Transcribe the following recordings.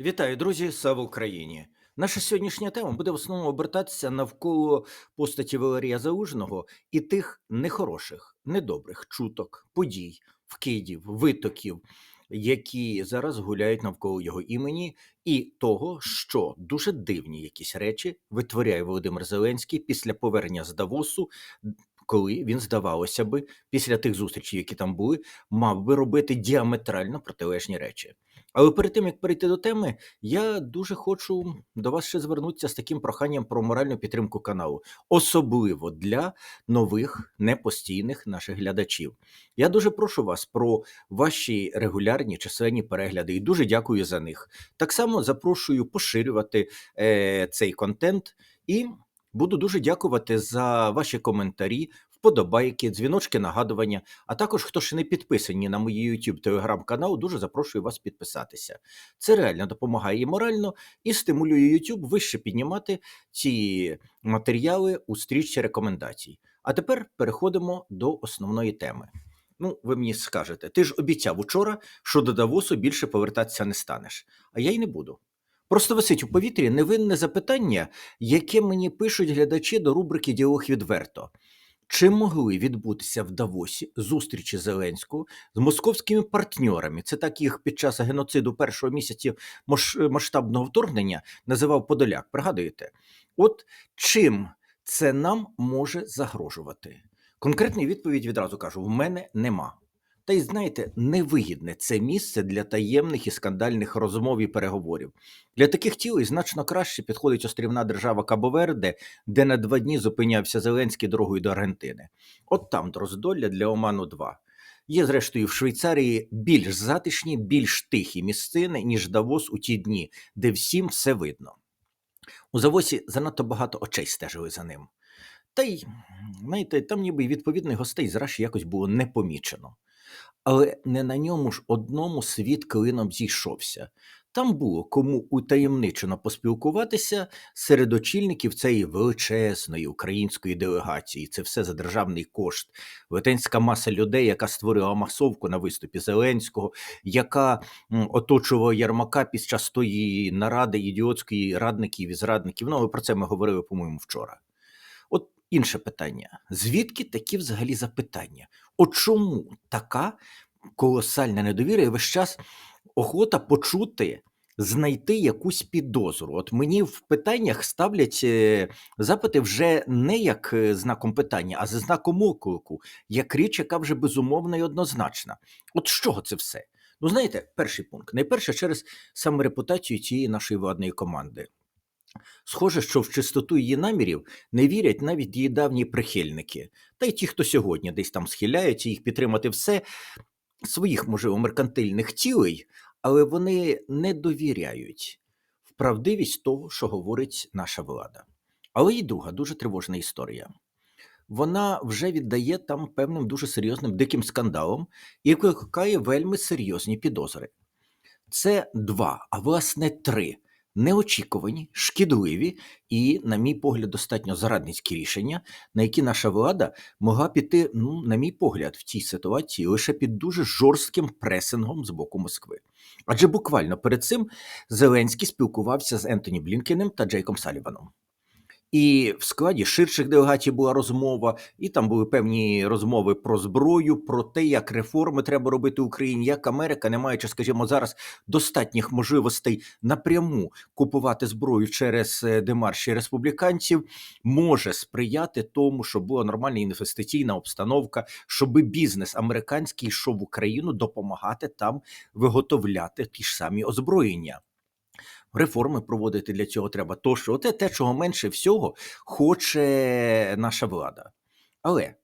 Вітаю, друзі! Слава Україні! Наша сьогоднішня тема буде в основному обертатися навколо постаті Валерія Залужного і тих нехороших, недобрих чуток, подій, вкидів, витоків, які зараз гуляють навколо його імені, і того, що дуже дивні якісь речі витворяє Володимир Зеленський після повернення з Давосу, коли він, здавалося би, після тих зустрічей, які там були, мав би робити діаметрально протилежні речі. Але перед тим як перейти до теми, я дуже хочу до вас ще звернутися з таким проханням про моральну підтримку каналу, особливо для нових непостійних наших глядачів. Я дуже прошу вас про ваші регулярні численні перегляди і дуже дякую за них. Так само запрошую поширювати е, цей контент і буду дуже дякувати за ваші коментарі, вподобайки, дзвіночки, нагадування. А також, хто ще не підписані на мої YouTube телеграм-канал, дуже запрошую вас підписатися. Це реально допомагає і морально, і стимулює YouTube вище піднімати ці матеріали у стрічці рекомендацій. А тепер переходимо до основної теми. Ну, ви мені скажете, ти ж обіцяв учора, що до Давосу більше повертатися не станеш, а я й не буду. Просто висить у повітрі невинне запитання, яке мені пишуть глядачі до рубрики Діалог відверто. Чи могли відбутися в Давосі зустрічі Зеленського з московськими партньорами? Це так їх під час геноциду першого місяці масштабного вторгнення називав Подоляк. Пригадуєте? От чим це нам може загрожувати? Конкретної відповідь відразу кажу: в мене нема. Та й знаєте, невигідне це місце для таємних і скандальних розмов і переговорів. Для таких цілей значно краще підходить острівна держава Кабоверде, де на два дні зупинявся Зеленський дорогою до Аргентини. От там роздолля для Оману 2. Є, зрештою, в Швейцарії більш затишні, більш тихі місцини, ніж Давос у ті дні, де всім все видно. У Завосі занадто багато очей стежили за ним. Та й, знаєте, там ніби відповідних гостей зраж якось було не помічено. Але не на ньому ж одному світ клином зійшовся. Там було кому утаємничено поспілкуватися серед очільників цієї величезної української делегації. Це все за державний кошт. Велетенська маса людей, яка створила масовку на виступі Зеленського, яка оточувала Ярмака під час тої наради ідіотської радників і зрадників. Ну, але про це ми говорили, по-моєму, вчора. Інше питання: звідки такі взагалі запитання? От чому така колосальна недовіра і весь час охота почути, знайти якусь підозру? От мені в питаннях ставлять е, запити вже не як е, знаком питання, а за знаком оклику, як річ, яка вже безумовна і однозначна. От з чого це все? Ну, знаєте, перший пункт. Найперше через саме репутацію цієї нашої владної команди. Схоже, що в чистоту її намірів не вірять навіть її давні прихильники, та й ті, хто сьогодні десь там схиляються їх підтримати все своїх, можливо, меркантильних цілей, але вони не довіряють в правдивість того, що говорить наша влада. Але і друга дуже тривожна історія. Вона вже віддає там певним дуже серйозним диким скандалом і викликає вельми серйозні підозри. Це два, а власне три неочікувані, шкідливі і, на мій погляд, достатньо зарадницькі рішення, на які наша влада могла піти, ну, на мій погляд, в цій ситуації лише під дуже жорстким пресингом з боку Москви. Адже буквально перед цим Зеленський спілкувався з Ентоні Блінкеном та Джейком Саліваном. І в складі ширших делегацій була розмова, і там були певні розмови про зброю, про те, як реформи треба робити в Україні, як Америка, не маючи, скажімо, зараз достатніх можливостей напряму купувати зброю через е, демарші республіканців, може сприяти тому, щоб була нормальна інвестиційна обстановка, щоб бізнес американський йшов в Україну допомагати там виготовляти ті ж самі озброєння реформи проводити для цього треба. Тощо, оте те, чого менше всього хоче наша влада. Але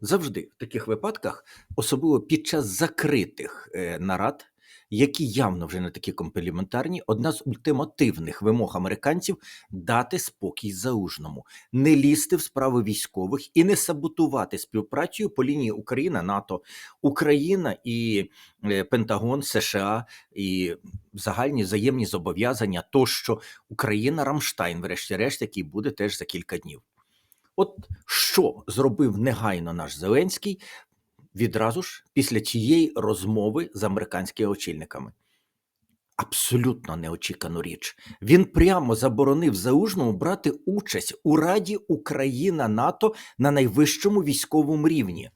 завжди в таких випадках, особливо під час закритих е, нарад, які явно вже не такі компліментарні, одна з ультимативних вимог американців дати спокій залужному, не лізти в справи військових і не саботувати співпрацю по лінії Україна, НАТО, Україна і е, Пентагон, США і загальні взаємні зобов'язання, тощо. Україна Рамштайн, врешті-решт, який буде теж за кілька днів. От що зробив негайно наш Зеленський відразу ж після цієї розмови з американськими очільниками? абсолютно неочікану річ. Він прямо заборонив Залужному брати участь у Раді Україна НАТО на найвищому військовому рівні.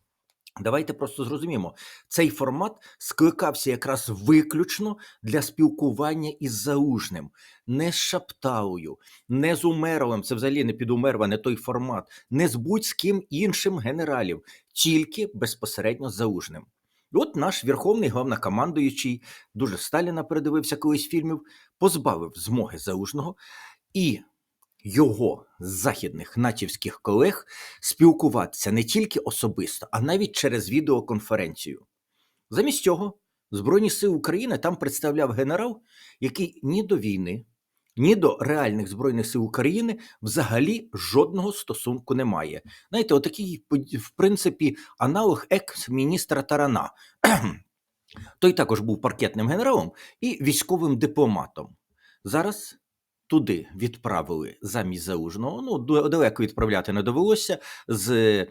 Давайте просто зрозуміємо, цей формат скликався якраз виключно для спілкування із Залужним, не з Шапталою, не з Умеровим, це взагалі не під Умерва, не той формат, не з будь-ким іншим генералів, тільки безпосередньо з Залужним. І От наш верховний головнокомандуючий, дуже Сталіна передивився колись фільмів, позбавив змоги Залужного і його західних натівських колег спілкуватися не тільки особисто, а навіть через відеоконференцію. Замість цього Збройні сили України там представляв генерал, який ні до війни, ні до реальних збройних сил України взагалі жодного стосунку не має. Знаєте, отакий, в принципі, аналог екс-міністра Тарана. Той також був паркетним генералом і військовим дипломатом. Зараз туди відправили замість залужного. Ну, далеко відправляти не довелося з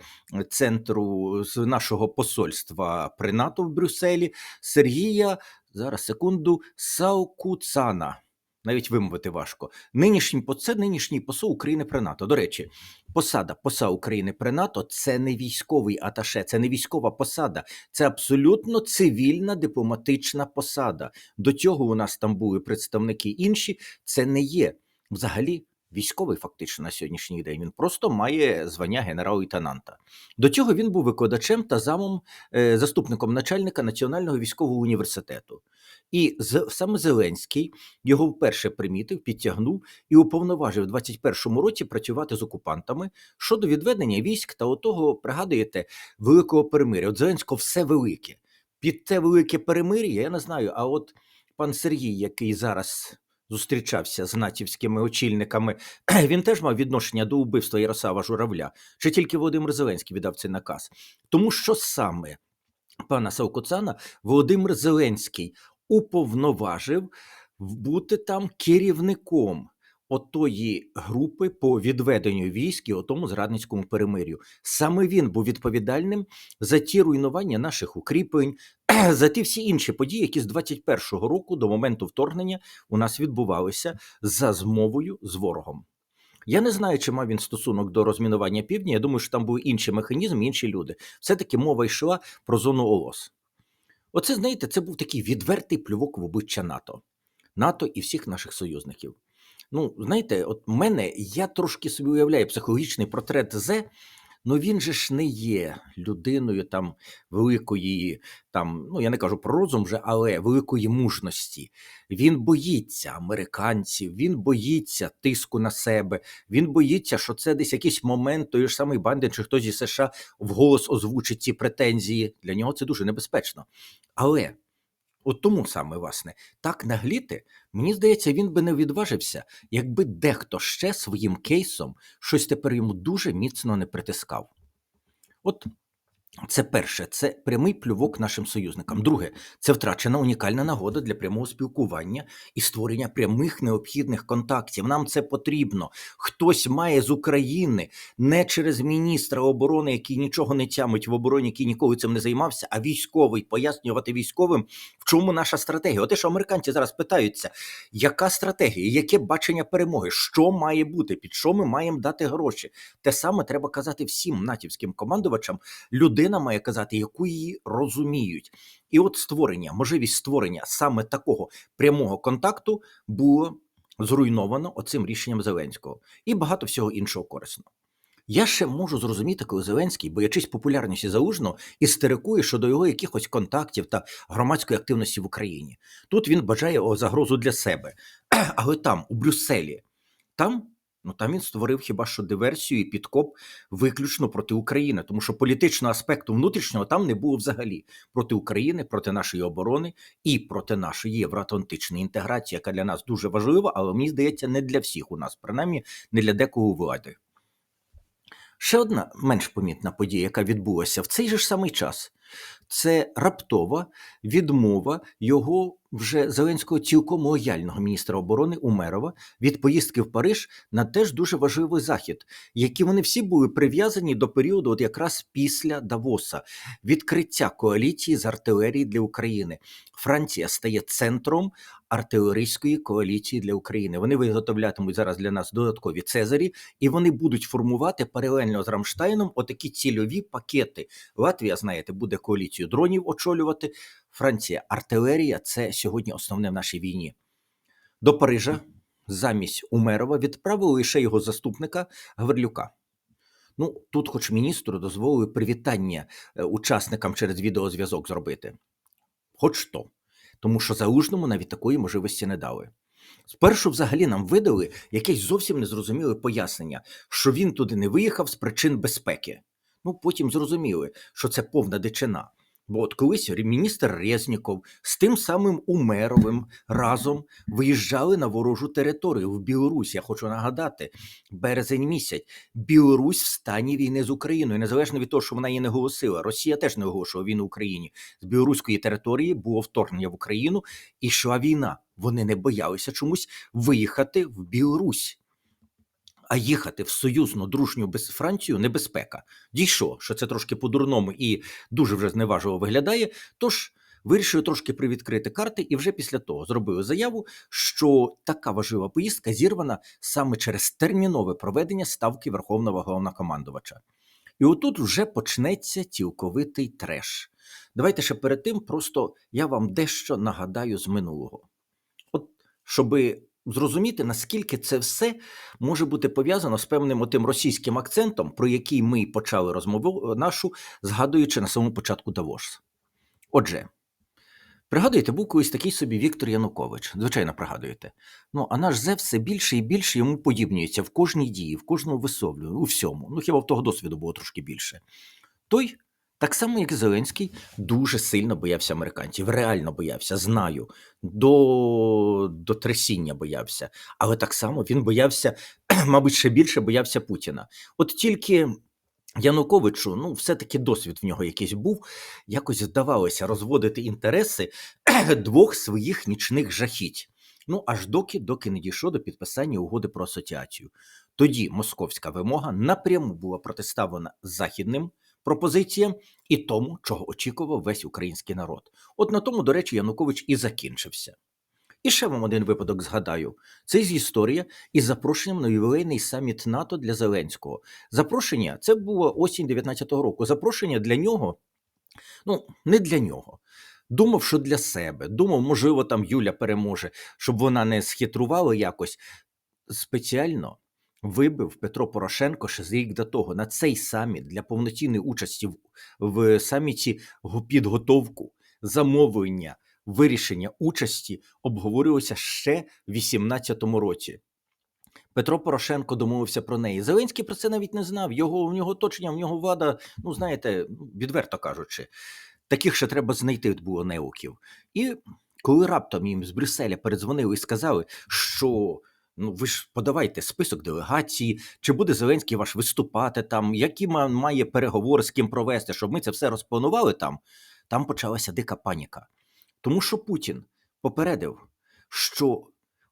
центру з нашого посольства при НАТО в Брюсселі Сергія. Зараз секунду, Саукуцана. Навіть вимовити важко. Нинішній це нинішній посол України при НАТО. До речі, посада поса України при НАТО це не військовий аташе, це не військова посада, це абсолютно цивільна дипломатична посада. До цього у нас там були представники інші. Це не є взагалі військовий фактично на сьогоднішній день. Він просто має звання генерал-лейтенанта. До цього він був викладачем та замом е, заступником начальника Національного військового університету. І саме Зеленський його вперше примітив, підтягнув і уповноважив у 21-му році працювати з окупантами щодо відведення військ та отого, пригадуєте, великого перемиря. От Зеленського все велике. Під те велике перемир'я, я не знаю, а от пан Сергій, який зараз зустрічався з натівськими очільниками, він теж мав відношення до убивства Ярослава Журавля. Чи тільки Володимир Зеленський віддав цей наказ? Тому що саме пана Саукоцана Володимир Зеленський уповноважив бути там керівником отої групи по відведенню військ і отому зрадницькому перемир'ю. Саме він був відповідальним за ті руйнування наших укріплень, за ті всі інші події, які з 21-го року до моменту вторгнення у нас відбувалися за змовою з ворогом. Я не знаю, чи мав він стосунок до розмінування півдня. Я думаю, що там був інший механізм, інші люди. Все-таки мова йшла про зону ООС. Оце, знаєте, це був такий відвертий плювок в обличчя НАТО, НАТО і всіх наших союзників. Ну, знаєте, от мене я трошки собі уявляю психологічний портрет Зе, ну він же ж не є людиною там великої, там, ну я не кажу про розум вже, але великої мужності. Він боїться американців, він боїться тиску на себе, він боїться, що це десь якийсь момент той ж самий Банден чи хтось зі США вголос озвучить ці претензії. Для нього це дуже небезпечно. Але от тому саме, власне, так нагліти, мені здається, він би не відважився, якби дехто ще своїм кейсом щось тепер йому дуже міцно не притискав. От це перше, це прямий плювок нашим союзникам. Друге, це втрачена унікальна нагода для прямого спілкування і створення прямих необхідних контактів. Нам це потрібно. Хтось має з України не через міністра оборони, який нічого не тямить в обороні, який ніколи цим не займався, а військовий пояснювати військовим, в чому наша стратегія. От те, що американці зараз питаються, яка стратегія, яке бачення перемоги, що має бути, під що ми маємо дати гроші. Те саме треба казати всім натівським командувачам. Людина має казати, яку її розуміють. І от створення, можливість створення саме такого прямого контакту було зруйновано оцим рішенням Зеленського і багато всього іншого корисного. Я ще можу зрозуміти, коли Зеленський, боячись популярності залужного, істерикує щодо його якихось контактів та громадської активності в Україні. Тут він бажає загрозу для себе. Але там, у Брюсселі, там, ну там він створив хіба що диверсію і підкоп виключно проти України, тому що політичного аспекту внутрішнього там не було взагалі проти України, проти нашої оборони і проти нашої євроатлантичної інтеграції, яка для нас дуже важлива, але мені здається, не для всіх у нас, принаймні не для декого влади. Ще одна менш помітна подія, яка відбулася в цей же ж самий час, це раптова відмова його вже Зеленського цілком лояльного міністра оборони Умерова від поїздки в Париж на теж дуже важливий захід, які вони всі були прив'язані до періоду, от якраз після Давоса, відкриття коаліції з артилерії для України. Франція стає центром артилерійської коаліції для України. Вони виготовлятимуть зараз для нас додаткові цезарі, і вони будуть формувати паралельно з Рамштайном отакі цільові пакети. Латвія, знаєте, буде коаліцію дронів очолювати. Франція, артилерія це сьогодні основне в нашій війні. До Парижа замість Умерова відправили лише його заступника Гаврилюка. Ну, тут, хоч міністру, дозволили привітання е, учасникам через відеозв'язок зробити. Хоч то. Тому що залужному навіть такої можливості не дали. Спершу взагалі нам видали якесь зовсім незрозуміле пояснення, що він туди не виїхав з причин безпеки. Ну, потім зрозуміли, що це повна дичина. Бо от колись міністр Резніков з тим самим Умеровим разом виїжджали на ворожу територію в Білорусь. Я хочу нагадати, березень місяць. Білорусь в стані війни з Україною, незалежно від того, що вона її не голосила. Росія теж не оголошувала війну Україні. З білоруської території було вторгнення в Україну і йшла війна. Вони не боялися чомусь виїхати в Білорусь. А їхати в союзну дружню без Францію небезпека. Дійшло, що це трошки по-дурному і дуже вже зневажливо виглядає. Тож вирішили трошки привідкрити карти, і вже після того зробили заяву, що така важлива поїздка зірвана саме через термінове проведення ставки Верховного головнокомандувача. І отут вже почнеться цілковитий треш. Давайте ще перед тим просто я вам дещо нагадаю з минулого. От щоби зрозуміти, наскільки це все може бути пов'язано з певним отим російським акцентом, про який ми почали розмову нашу, згадуючи на самому початку Давос. Отже, пригадуєте, був колись такий собі Віктор Янукович. Звичайно, пригадуєте. Ну, а наш ЗЕВ все більше і більше йому подібнюється в кожній дії, в кожному висловлюванні, у всьому. Ну, хіба в того досвіду було трошки більше. Той так само, як Зеленський, дуже сильно боявся американців. Реально боявся, знаю, до до трясіння боявся. Але так само він боявся, мабуть, ще більше боявся Путіна. От тільки Януковичу, ну, все-таки досвід в нього якийсь був, якось здавалося розводити інтереси двох своїх нічних жахіть. Ну, аж доки, доки не дійшло до підписання угоди про асоціацію. Тоді московська вимога напряму була протиставлена західним пропозиціям і тому, чого очікував весь український народ. От на тому, до речі, Янукович і закінчився. І ще вам один випадок згадаю: це з історія із запрошенням на ювілейний саміт НАТО для Зеленського. Запрошення це було осінь 19-го року. Запрошення для нього, ну не для нього. Думав, що для себе. Думав, можливо, там Юля переможе, щоб вона не схитрувала якось спеціально вибив Петро Порошенко ще з рік до того на цей саміт для повноцінної участі в, в саміті підготовку, замовлення, вирішення участі обговорювалося ще в 18 році. Петро Порошенко домовився про неї. Зеленський про це навіть не знав. Його в нього оточення, в нього влада, ну знаєте, відверто кажучи, таких ще треба знайти було неуків. І коли раптом їм з Брюсселя передзвонили і сказали, що Ну, ви ж подавайте список делегації, чи буде Зеленський ваш виступати там, які має переговори з ким провести, щоб ми це все розпланували там. Там почалася дика паніка. Тому що Путін попередив, що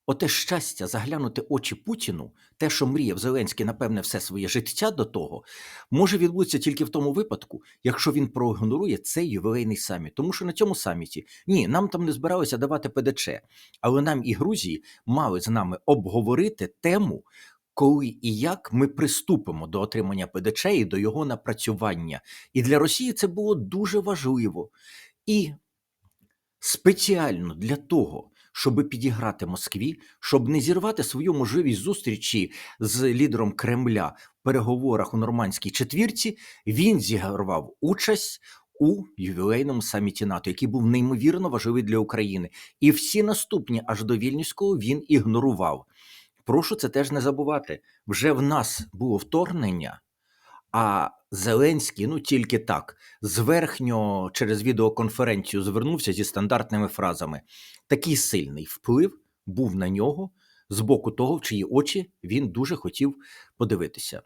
оте щастя заглянути очі Путіну, те, що мріяв Зеленський, напевне, все своє життя до того, може відбутися тільки в тому випадку, якщо він проігнорує цей ювілейний саміт. Тому що на цьому саміті ні, нам там не збиралися давати ПДЧ, але нам і Грузії мали з нами обговорити тему. Коли і як ми приступимо до отримання ПДЧ і до його напрацювання, і для Росії це було дуже важливо. І спеціально для того, щоб підіграти Москві, щоб не зірвати свою можливість зустрічі з лідером Кремля в переговорах у нормандській четвірці, він зігравав участь. У ювілейному саміті НАТО, який був неймовірно важливий для України, і всі наступні аж до Вільнюського він ігнорував. Прошу це теж не забувати. Вже в нас було вторгнення, а Зеленський, ну тільки так, зверхньо через відеоконференцію звернувся зі стандартними фразами. Такий сильний вплив був на нього з боку того, в чиї очі він дуже хотів подивитися.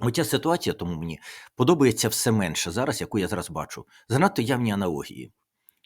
Оця ситуація, тому мені подобається все менше зараз, яку я зараз бачу. Занадто явні аналогії.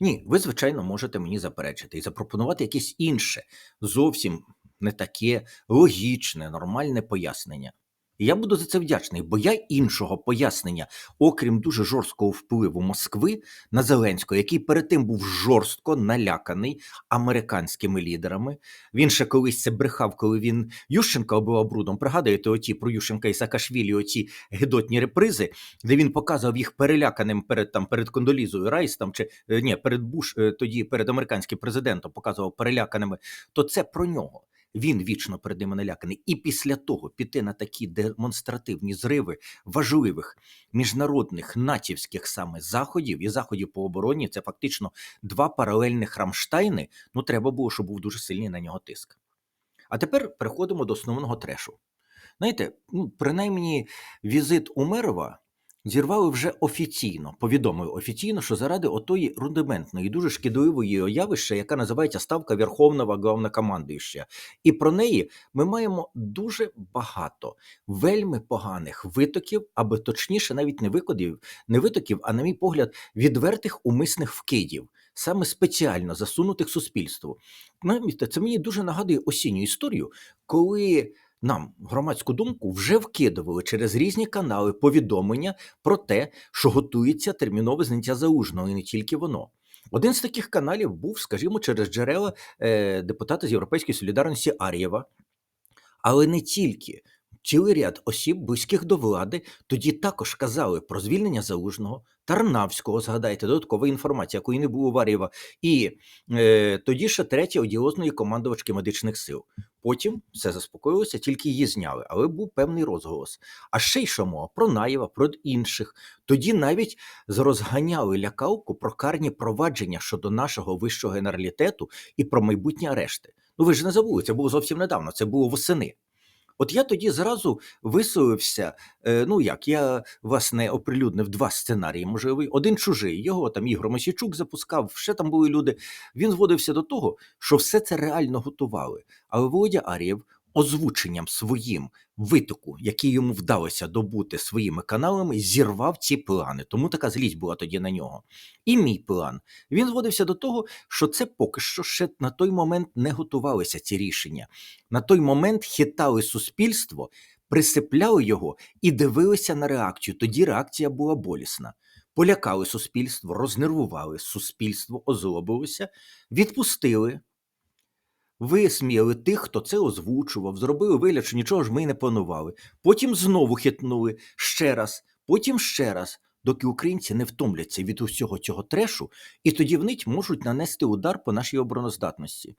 Ні, ви, звичайно, можете мені заперечити і запропонувати якесь інше, зовсім не таке логічне, нормальне пояснення. Я буду за це вдячний, бо я іншого пояснення, окрім дуже жорсткого впливу Москви на Зеленського, який перед тим був жорстко наляканий американськими лідерами. Він ще колись це брехав, коли він Ющенка оббивав брудом. Пригадуєте, оті про Ющенка і Саакашвілі, оці гидотні репризи, де він показував їх переляканим перед там перед Кондолізою Райс там чи е, ні, перед Буш, е, тоді перед американським президентом показував переляканими. То це про нього. Він вічно перед ними наляканий. І після того піти на такі демонстративні зриви важливих міжнародних натівських саме заходів і заходів по обороні це фактично два паралельних Рамштайни. Ну треба було, щоб був дуже сильний на нього тиск. А тепер переходимо до основного трешу. Знаєте, ну принаймні візит Умерова зірвали вже офіційно, повідомили офіційно, що заради отої рудиментної, дуже шкідливої явища, яка називається ставка Верховного Главнокомандуюча. І про неї ми маємо дуже багато вельми поганих витоків, або точніше, навіть не викидів, не витоків, а на мій погляд, відвертих умисних вкидів, саме спеціально засунутих суспільству. Це мені дуже нагадує осінню історію, коли нам громадську думку вже вкидували через різні канали повідомлення про те, що готується термінове зняття залужного, і не тільки воно. Один з таких каналів був, скажімо, через джерела е, депутата з Європейської солідарності Ар'єва, але не тільки. Цілий ряд осіб, близьких до влади, тоді також казали про звільнення залужного, Тарнавського, згадайте, додаткова інформація, якої не було в Ар'єва, і е, тоді ще третє одіозної командувачки медичних сил. Потім все заспокоїлося, тільки її зняли, але був певний розголос. А ще й що мова про Наєва, про інших. Тоді навіть розганяли лякалку про карні провадження щодо нашого вищого генералітету і про майбутні арешти. Ну ви ж не забули, це було зовсім недавно, це було восени. От я тоді зразу висловився. Е, ну як я власне оприлюднив два сценарії можливий. Один чужий. Його там Ігор Мосійчук запускав, ще там були люди. Він зводився до того, що все це реально готували. Але Володя Арієв озвученням своїм витоку, який йому вдалося добути своїми каналами, зірвав ці плани. Тому така злість була тоді на нього. І мій план він зводився до того, що це поки що ще на той момент не готувалися ці рішення. На той момент хитали суспільство, присипляли його і дивилися на реакцію. Тоді реакція була болісна. Полякали суспільство, рознервували суспільство, озлобилося, відпустили висміяли тих, хто це озвучував, зробили вигляд, що нічого ж ми не планували. Потім знову хитнули ще раз, потім ще раз, доки українці не втомляться від усього цього трешу, і тоді внить можуть нанести удар по нашій обороноздатності.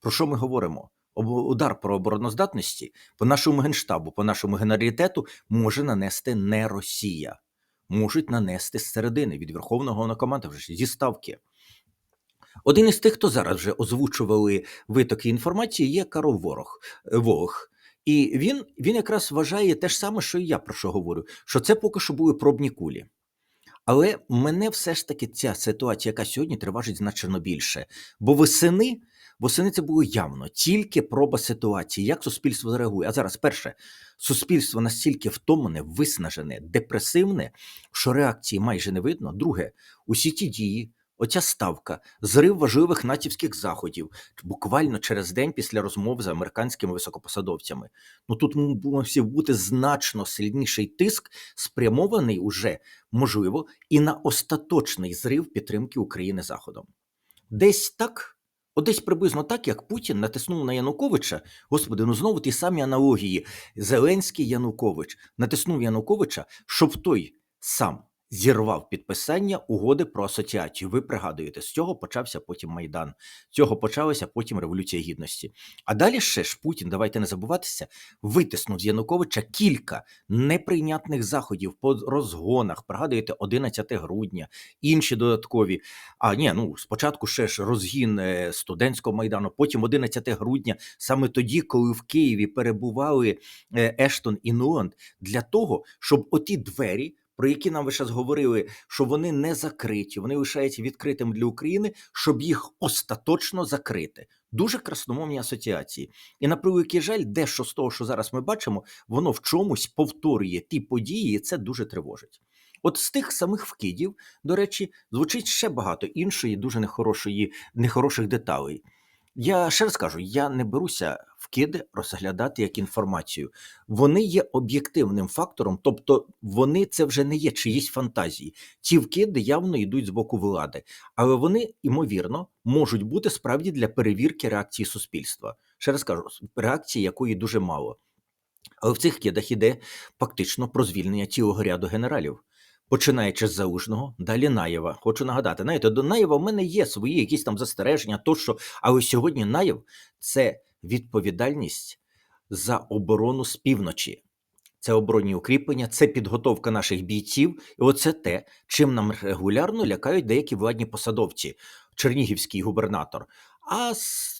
Про що ми говоримо? Удар про обороноздатності по нашому генштабу, по нашому генералітету може нанести не Росія, можуть нанести з середини від Верховного Головнокомандувача зі ставки. Один із тих, хто зараз вже озвучували витоки інформації, є Карл Ворог е, Волох. І він він якраз вважає те ж саме, що і я про що говорю, що це поки що були пробні кулі. Але мене все ж таки ця ситуація, яка сьогодні триважить значно більше. Бо восени, восени це було явно тільки проба ситуації, як суспільство зреагує. А зараз, перше, суспільство настільки втомлене, виснажене, депресивне, що реакції майже не видно. Друге, усі ті дії, Оця ставка, зрив важливих натівських заходів буквально через день після розмов з американськими високопосадовцями. Ну тут мусив бути значно сильніший тиск, спрямований уже можливо і на остаточний зрив підтримки України Заходом. Десь так, от десь приблизно так, як Путін натиснув на Януковича. Господи, ну знову ті самі аналогії. Зеленський Янукович натиснув Януковича, щоб той сам зірвав підписання угоди про асоціацію. Ви пригадуєте, з цього почався потім Майдан, з цього почалася потім Революція Гідності. А далі ще ж Путін, давайте не забуватися, витиснув з Януковича кілька неприйнятних заходів по розгонах. Пригадуєте, 11 грудня, інші додаткові. А ні, ну спочатку ще ж розгін е, студентського майдану, потім 11 грудня, саме тоді, коли в Києві перебували е, Ештон і Нуланд, для того, щоб оті двері про які нам ви зараз говорили, що вони не закриті, вони лишаються відкритими для України, щоб їх остаточно закрити. Дуже красномовні асоціації. І на превеликий жаль, дещо з того, що зараз ми бачимо, воно в чомусь повторює ті події, і це дуже тривожить. От з тих самих вкидів, до речі, звучить ще багато іншої, дуже нехорошої, нехороших деталей. Я ще раз кажу, я не беруся вкиди розглядати як інформацію. Вони є об'єктивним фактором, тобто вони це вже не є чиїсь фантазії. Ці вкиди явно йдуть з боку влади, але вони, ймовірно, можуть бути справді для перевірки реакції суспільства. Ще раз кажу, реакції якої дуже мало. Але в цих кидах іде фактично про звільнення цілого ряду генералів. Починаючи з Залужного, далі Наєва. Хочу нагадати, знаєте, до Наєва в мене є свої якісь там застереження, тощо, але сьогодні Наєв це відповідальність за оборону з півночі. Це оборонні укріплення, це підготовка наших бійців, і оце те, чим нам регулярно лякають деякі владні посадовці, чернігівський губернатор. А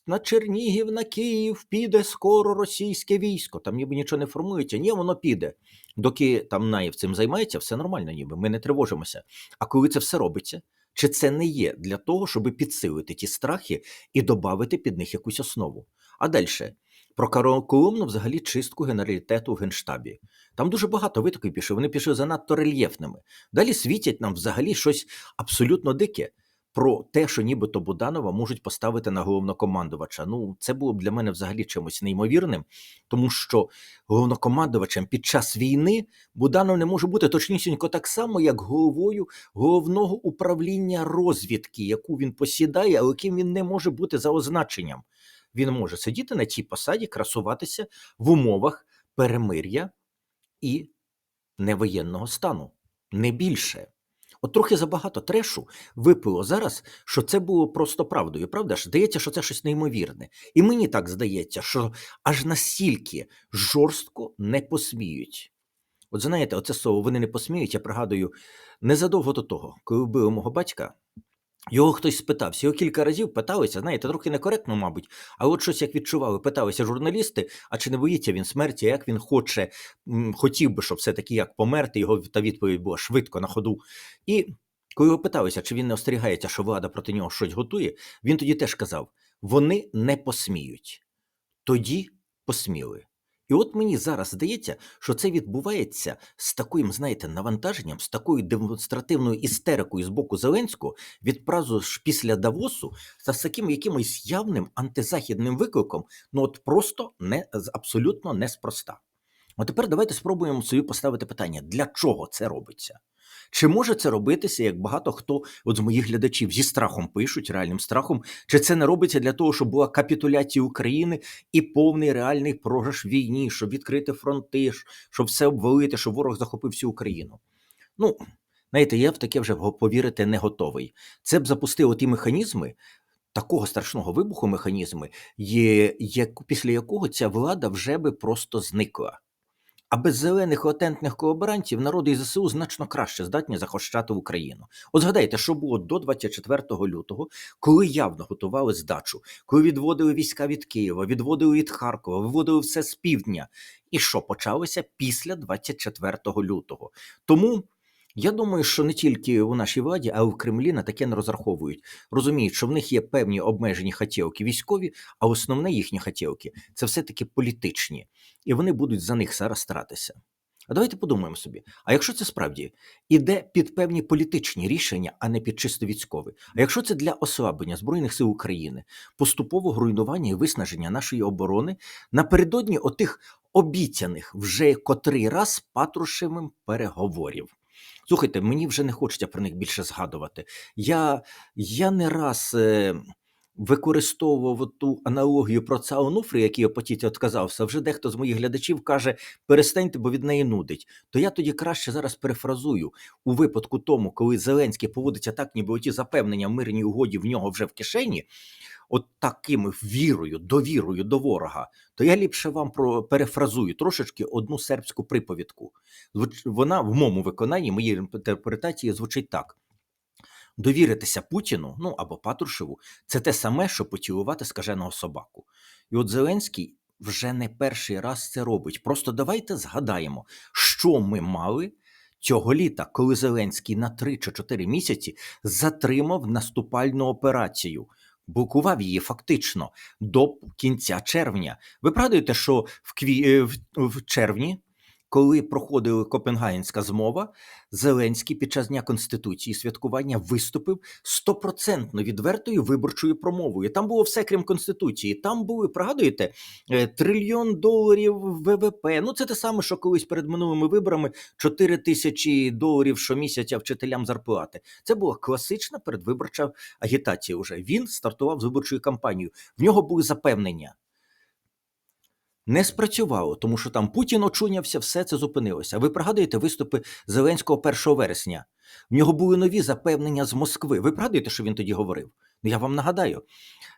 на Чернігів, на Київ піде скоро російське військо. Там ніби нічого не формується. Ні, воно піде. Доки там Наєв цим займається, все нормально, ніби ми не тривожимося. А коли це все робиться, чи це не є для того, щоб підсилити ті страхи і додати під них якусь основу? А далі про караколомну взагалі чистку генералітету в генштабі. Там дуже багато витоків пішли, вони пішли занадто рельєфними. Далі світять нам взагалі щось абсолютно дике. Про те, що нібито Буданова можуть поставити на головнокомандувача. Ну, це було б для мене взагалі чимось неймовірним, тому що головнокомандувачем під час війни Буданов не може бути точнісінько так само, як головою головного управління розвідки, яку він посідає, але яким він не може бути за означенням. Він може сидіти на цій посаді, красуватися в умовах перемир'я і невоєнного стану, не більше. От трохи забагато трешу випило зараз, що це було просто правдою. Правда ж? Здається, що це щось неймовірне. І мені так здається, що аж настільки жорстко не посміють. От знаєте, оце слово вони не посміють. Я пригадую незадовго до того, коли вбили мого батька. Його хтось спитався, його кілька разів питалися, знаєте, трохи некоректно, мабуть, але от щось як відчували, питалися журналісти, а чи не боїться він смерті, як він хоче, хотів би, щоб все-таки як померти, його та відповідь була швидко на ходу. І коли його питалися, чи він не остерігається, що влада проти нього щось готує, він тоді теж казав: вони не посміють. Тоді посміли. І от мені зараз здається, що це відбувається з таким, знаєте, навантаженням, з такою демонстративною істерикою з боку Зеленського, відразу ж після Давосу, та з таким якимось явним антизахідним викликом, ну от просто не абсолютно неспроста. А тепер давайте спробуємо собі поставити питання: для чого це робиться? Чи може це робитися, як багато хто от з моїх глядачів зі страхом пишуть, реальним страхом, чи це не робиться для того, щоб була капітуляція України і повний реальний програш в війні, щоб відкрити фронти, щоб все обвалити, щоб ворог захопив всю Україну? Ну, знаєте, я в таке вже повірити не готовий. Це б запустило ті механізми. Такого страшного вибуху механізми, є, як, після якого ця влада вже би просто зникла. А без зелених латентних колаборантів народи і ЗСУ значно краще здатні захищати Україну. От згадайте, що було до 24 лютого, коли явно готували здачу, коли відводили війська від Києва, відводили від Харкова, виводили все з півдня. І що почалося після 24 лютого. Тому я думаю, що не тільки у нашій владі, а й в Кремлі на таке не розраховують. Розуміють, що в них є певні обмежені хотілки військові, а основне їхні хотілки це все-таки політичні і вони будуть за них зараз старатися. А давайте подумаємо собі: а якщо це справді іде під певні політичні рішення, а не під чисто військові, а якщо це для ослаблення Збройних сил України, поступового руйнування і виснаження нашої оборони напередодні отих обіцяних вже котрий раз Патрушевим переговорів. Слухайте, мені вже не хочеться про них більше згадувати. Я, я не раз е, використовував ту аналогію про ця Онуфрі, який опотіті отказався. Вже дехто з моїх глядачів каже: перестаньте, бо від неї нудить. То я тоді краще зараз перефразую у випадку тому, коли Зеленський поводиться так, ніби оті запевнення в мирній угоді в нього вже в кишені. От такими вірою, довірою до ворога, то я ліпше вам про перефразую трошечки одну сербську приповідку. Вона в моєму виконанні, моїй інтерпретації звучить так: довіритися Путіну, ну або Патрушеву, це те саме, що поцілувати скаженого собаку. І от Зеленський вже не перший раз це робить. Просто давайте згадаємо, що ми мали цього літа, коли Зеленський на 3 чи 4 місяці затримав наступальну операцію. Блокував її фактично до кінця червня. Ви пригадуєте, що в, кві... е, в червні коли проходила Копенгагенська змова, Зеленський під час Дня Конституції святкування виступив стопроцентно відвертою виборчою промовою. Там було все крім Конституції. Там були, пригадуєте, е, трильйон доларів ВВП. Ну, це те саме, що колись перед минулими виборами 4 тисячі доларів щомісяця вчителям зарплати. Це була класична передвиборча агітація. Уже він стартував з виборчою кампанією. В нього були запевнення. Не спрацювало, тому що там Путін очунявся, все це зупинилося. Ви пригадуєте виступи Зеленського 1 вересня? В нього були нові запевнення з Москви. Ви пригадуєте, що він тоді говорив? Ну я вам нагадаю.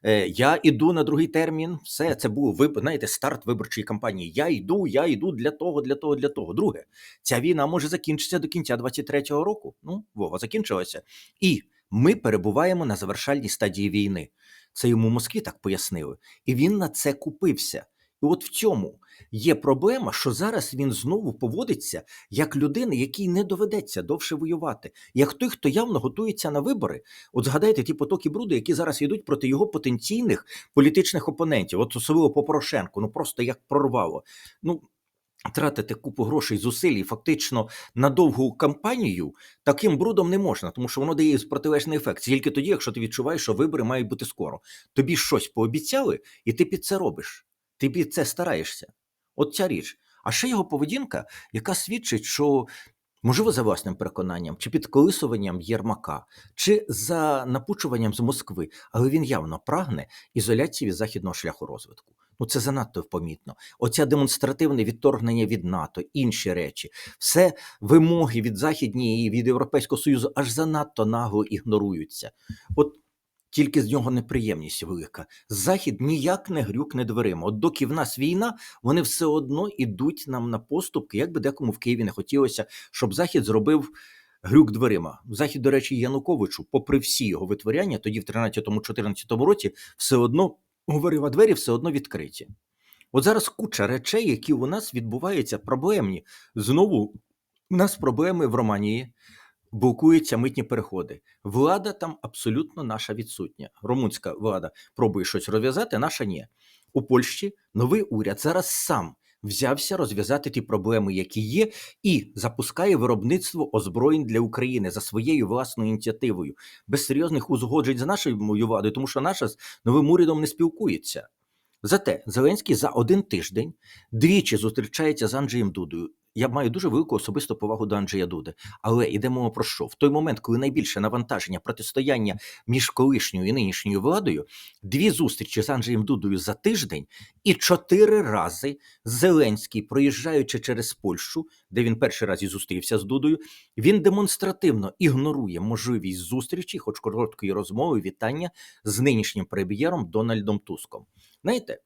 Е, я іду на другий термін. Все це був ви знаєте, старт виборчої кампанії. Я йду, я йду для того, для того, для того. Друге, ця війна може закінчитися до кінця 23-го року. Ну, Вова закінчилася. І ми перебуваємо на завершальній стадії війни. Це йому Москві так пояснили. І він на це купився. І от в цьому є проблема, що зараз він знову поводиться як людина, якій не доведеться довше воювати, як той, хто явно готується на вибори. От згадайте ті потоки бруду, які зараз йдуть проти його потенційних політичних опонентів, от особливо по Порошенку, ну просто як прорвало. Ну. Тратити купу грошей, зусиль і фактично на довгу кампанію таким брудом не можна, тому що воно дає протилежний ефект. Тільки тоді, якщо ти відчуваєш, що вибори мають бути скоро. Тобі щось пообіцяли, і ти під це робиш. Ти під це стараєшся. От ця річ. А ще його поведінка, яка свідчить, що, можливо, за власним переконанням, чи під колисуванням Єрмака, чи за напучуванням з Москви, але він явно прагне ізоляції від західного шляху розвитку. Ну, це занадто помітно. Оця демонстративне відторгнення від НАТО, інші речі, все вимоги від Західні і від Європейського Союзу аж занадто нагло ігноруються. От тільки з нього неприємність велика. Захід ніяк не грюкне дверима. От доки в нас війна, вони все одно ідуть нам на поступки, як би декому в Києві не хотілося, щоб Захід зробив грюк дверима. Захід, до речі, Януковичу, попри всі його витворяння, тоді в 13-14 році, все одно говорив, а двері все одно відкриті. От зараз куча речей, які у нас відбуваються, проблемні. Знову у нас проблеми в Романії блокуються митні переходи. Влада там абсолютно наша відсутня. Румунська влада пробує щось розв'язати, наша ні. У Польщі новий уряд зараз сам взявся розв'язати ті проблеми, які є, і запускає виробництво озброєнь для України за своєю власною ініціативою, без серйозних узгоджень з нашою владою, тому що наша з новим урядом не спілкується. Зате Зеленський за один тиждень двічі зустрічається з Анджеєм Дудою. Я маю дуже велику особисту повагу до Анджея Дуди. Але йдемо про що? В той момент, коли найбільше навантаження протистояння між колишньою і нинішньою владою, дві зустрічі з Анджеєм Дудою за тиждень і чотири рази Зеленський, проїжджаючи через Польщу, де він перший раз і зустрівся з Дудою, він демонстративно ігнорує можливість зустрічі, хоч короткої розмови, вітання з нинішнім прем'єром Дональдом Туском. Знаєте,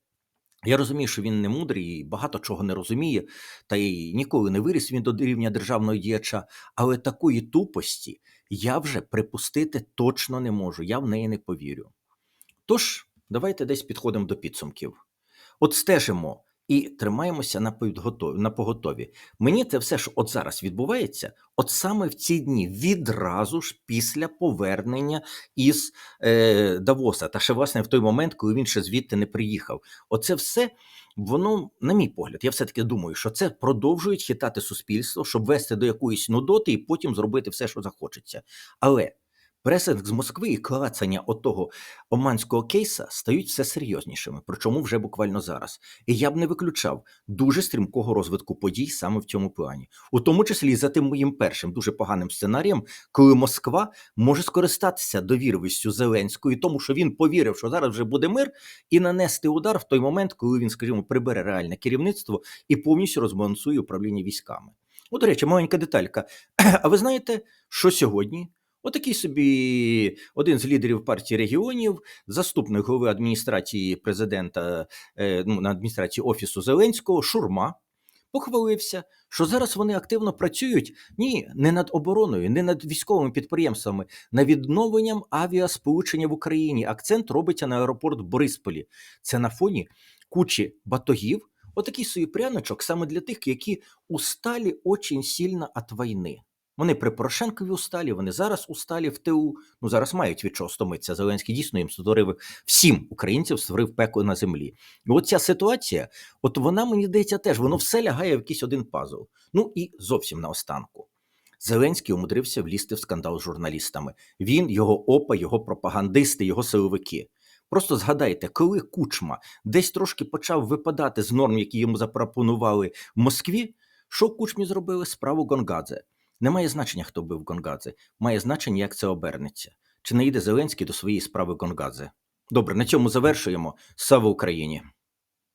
я розумію, що він не мудрий і багато чого не розуміє, та й ніколи не виріс він до рівня державного діяча, але такої тупості я вже припустити точно не можу, я в неї не повірю. Тож, давайте десь підходимо до підсумків. От стежимо і тримаємося на підготові, на поготові. Мені це все, що от зараз відбувається, от саме в ці дні, відразу ж після повернення із е, Давоса, та ще власне в той момент, коли він ще звідти не приїхав. Оце все. Воно, на мій погляд, я все-таки думаю, що це продовжують хитати суспільство, щоб вести до якоїсь нудоти і потім зробити все, що захочеться. Але Пресинг з Москви і клацання отого оманського кейса стають все серйознішими, причому вже буквально зараз. І я б не виключав дуже стрімкого розвитку подій саме в цьому плані, у тому числі за тим моїм першим дуже поганим сценарієм, коли Москва може скористатися довірливістю Зеленської, тому що він повірив, що зараз вже буде мир, і нанести удар в той момент, коли він, скажімо, прибере реальне керівництво і повністю розбалансує управління військами. О, до речі, маленька деталька. А ви знаєте, що сьогодні? Отакий собі один з лідерів партії регіонів, заступник голови адміністрації президента е, ну, на адміністрації офісу Зеленського, Шурма, похвалився, що зараз вони активно працюють ні, не над обороною, не над військовими підприємствами, на відновленням авіасполучення в Україні. Акцент робиться на аеропорт Борисполі. Це на фоні кучі батогів. Отакий собі пряночок саме для тих, які усталі очень сильно від війни. Вони при Порошенкові усталі, вони зараз усталі в ТУ. Ну зараз мають від чого стомитися. Зеленський дійсно їм створив всім українців створив пекло на землі. І от ця ситуація, от вона мені здається, теж воно все лягає в якийсь один пазл. Ну і зовсім наостанку. Зеленський умудрився влізти в скандал з журналістами. Він, його опа, його пропагандисти, його силовики. Просто згадайте, коли Кучма десь трошки почав випадати з норм, які йому запропонували в Москві, що Кучмі зробили справу Гонгадзе. Немає значення, хто бив Гонгадзе, має значення, як це обернеться. Чи не йде Зеленський до своєї справи Гонгадзе? Добре, на цьому завершуємо. Слава Україні!